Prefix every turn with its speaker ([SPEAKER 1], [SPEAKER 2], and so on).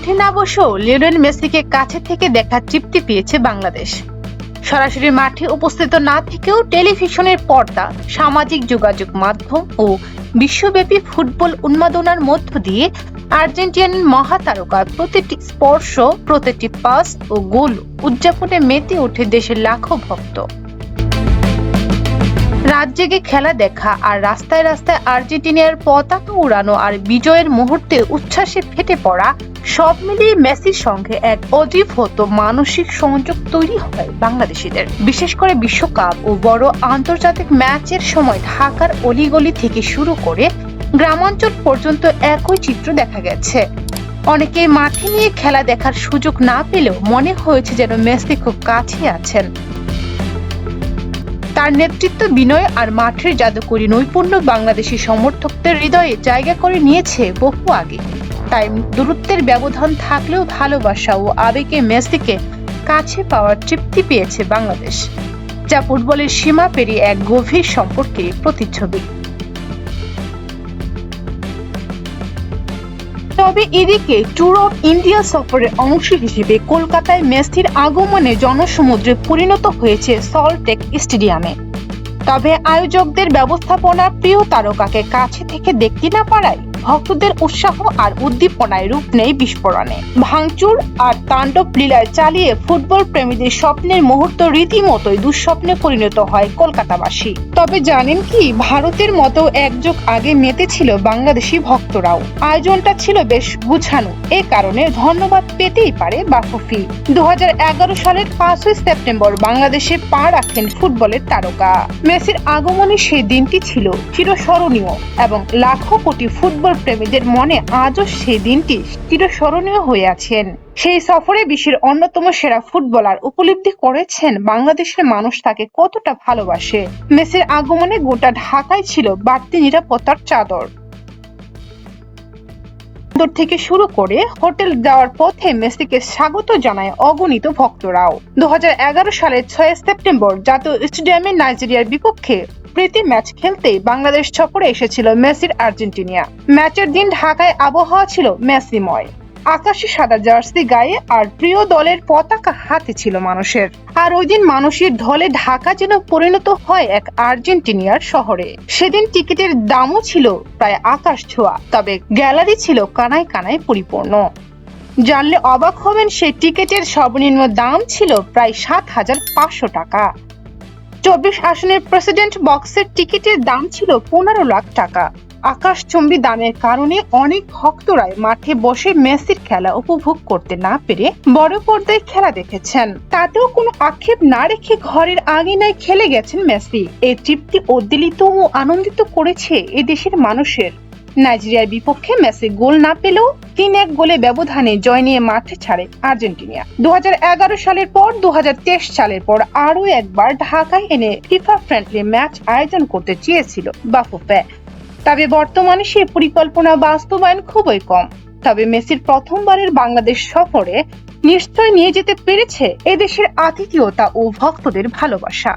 [SPEAKER 1] মাঠে না বসেও লিওনেল মেসিকে কাছে থেকে দেখার তৃপ্তি পেয়েছে বাংলাদেশ। সরাসরি মাঠে উপস্থিত না থেকেও টেলিভিশনের পর্দা, সামাজিক যোগাযোগ মাধ্যম ও বিশ্বব্যাপী ফুটবল উন্মাদনার মধ্য দিয়ে আর্জেন্টিয়ান মহাতারকার প্রতিটি স্পর্শ, প্রতিটি পাস ও গোল উদযাপনে মেতে ওঠে দেশের লাখো ভক্ত। রাত জেগে খেলা দেখা আর রাস্তায় রাস্তায় আর্জেন্টিনার পতাকা উড়ানো আর বিজয়ের মুহূর্তে উচ্ছ্বাসে ফেটে পড়া, সব মিলিয়ে মেসির সঙ্গে এক অজীব হতো মানসিক সংযোগ তৈরি হয় বাংলাদেশিদের। বিশেষ করে বিশ্বকাপ ও বড় আন্তর্জাতিক ম্যাচের সময় ঢাকার অলিগলি থেকে শুরু করে গ্রামাঞ্চল পর্যন্ত একই চিত্র দেখা গেছে। অনেকে মাঠে নিয়ে খেলা দেখার সুযোগ না পেলেও মনে হয়েছে যেন মেসি খুব কাছে আছেন। তার নেতৃত্ব বিনয় আর মাঠের জাদুকরী নৈপুণ্য বাংলাদেশি সমর্থকদের হৃদয়ে জায়গা করে নিয়েছে বহু আগে। তাই দূরত্বের ব্যবধান থাকলেও ভালোবাসা ও আবেগে মেসিকে কাছে পাওয়ার তৃপ্তি পেয়েছে বাংলাদেশ, যা ফুটবলের সীমা পেরিয়ে এক গভীর সম্পর্কে প্রতিচ্ছবি। তবে এদিকে ট্যুর অফ ইন্ডিয়া সফরের অংশ হিসেবে কলকাতায় মেসির আগমনে জনসমুদ্রে পরিণত হয়েছে সল্টেক স্টেডিয়ামে তবে আয়োজকদের ব্যবস্থাপনা প্রিয় তারকাকে কাছে থেকে দেখতে না পারায় ভক্তদের উৎসাহ আর উদ্দীপনায় রূপ নেই বিস্ফোরণে। ভাঙচুর আর তাণ্ডব লীলায় চালিয়ে ফুটবল প্রেমীদের স্বপ্নের মুহূর্ত রীতিমতোই দুঃস্বপ্নে পরিণত হয় কলকাতাবাসী। তবে জানেন কি, ভারতের মতো একযুগ আগে মেতেছিল বাংলাদেশি ভক্তরাও। আয়োজনটা ছিল বেশ গুছানো। এ কারণে ধন্যবাদ পেতেই পারে বাফুফি। দু হাজার এগারো সালের পাঁচই সেপ্টেম্বর বাংলাদেশে পা রাখেন ফুটবলের তারকা। মেসির আগমনে সেই দিনটি ছিল চিরস্মরণীয় এবং লাখো কোটি ফুটবল প্রেমীদের মনে আজও সেই দিনটি চিরস্মরণীয় হয়ে আছেন। সেই সফরে বিশ্বের অন্যতম সেরা ফুটবলার উপলব্ধি করেছেন বাংলাদেশের মানুষ তাকে কতটা ভালোবাসে। মেসির আগমনে গোটা ঢাকায় ছিল বাড়তি নিরাপত্তার চাদর। থেকে শুরু করে হোটেল যাওয়ার পথে মেসিকে স্বাগত জানায় অগণিত ভক্তরাও। দু হাজার এগারো সালের ছয় সেপ্টেম্বর জাতীয় স্টেডিয়ামে নাইজেরিয়ার বিপক্ষে প্রীতি ম্যাচ খেলতেই বাংলাদেশ সফরে এসেছিল মেসির আর্জেন্টিনিয়া। ম্যাচের দিন ঢাকায় আবহাওয়া ছিল মেসিময়। আকাশে সাদা জার্সি গায়ে আর প্রিয় দলের পতাকা হাতে ছিল মানুষের। আর ওই দিন মানুষের ঢলে ঢাকা যেন পরিণত হয় এক আর্জেন্টিনিয়ার শহরে। সেদিন টিকিটের দামও ছিল প্রায় আকাশ ছোঁয়া, তবে গ্যালারি ছিল কানায় কানায় পরিপূর্ণ। জানলে অবাক হবেন, সেই টিকিটের সর্বনিম্ন দাম ছিল প্রায় সাত হাজার পাঁচশো টাকা। চব্বিশ আসনের প্রেসিডেন্ট বক্সের টিকিটের দাম ছিল পনেরো লাখ টাকা। আকাশচম্বী দামের কারণে অনেক ভক্তরাই মাঠে বসে মেসির খেলা উপভোগ করতে না পেরে বড় পর্দায় খেলা দেখেছেন। তাতেও কোনো আক্ষেপ না রেখে ঘরের আঙিনায় খেলে গেছেন মেসি। এই তৃপ্তি উদ্বেলিত ও আনন্দিত করেছে এ দেশের মানুষের। নাইজেরিয়ার বিপক্ষে মেসি গোল না পেলেও তিন এক গোলে ব্যবধানে জয় নিয়ে মাঠে ছাড়ে আর্জেন্টিনা। দু হাজার এগারো সালের পর দু সালের পর আরও একবার ঢাকায় এনে ফিফা ফ্রেন্ডলি ম্যাচ আয়োজন করতে চেয়েছিল বাফুফে। তবে বর্তমানে সে পরিকল্পনা বাস্তবায়ন খুবই কম। তবে মেসির প্রথমবারের বাংলাদেশ সফরে নিশ্চয় নিয়ে যেতে পেরেছে এদেশের আতিথেয়তা ও ভক্তদের ভালোবাসা।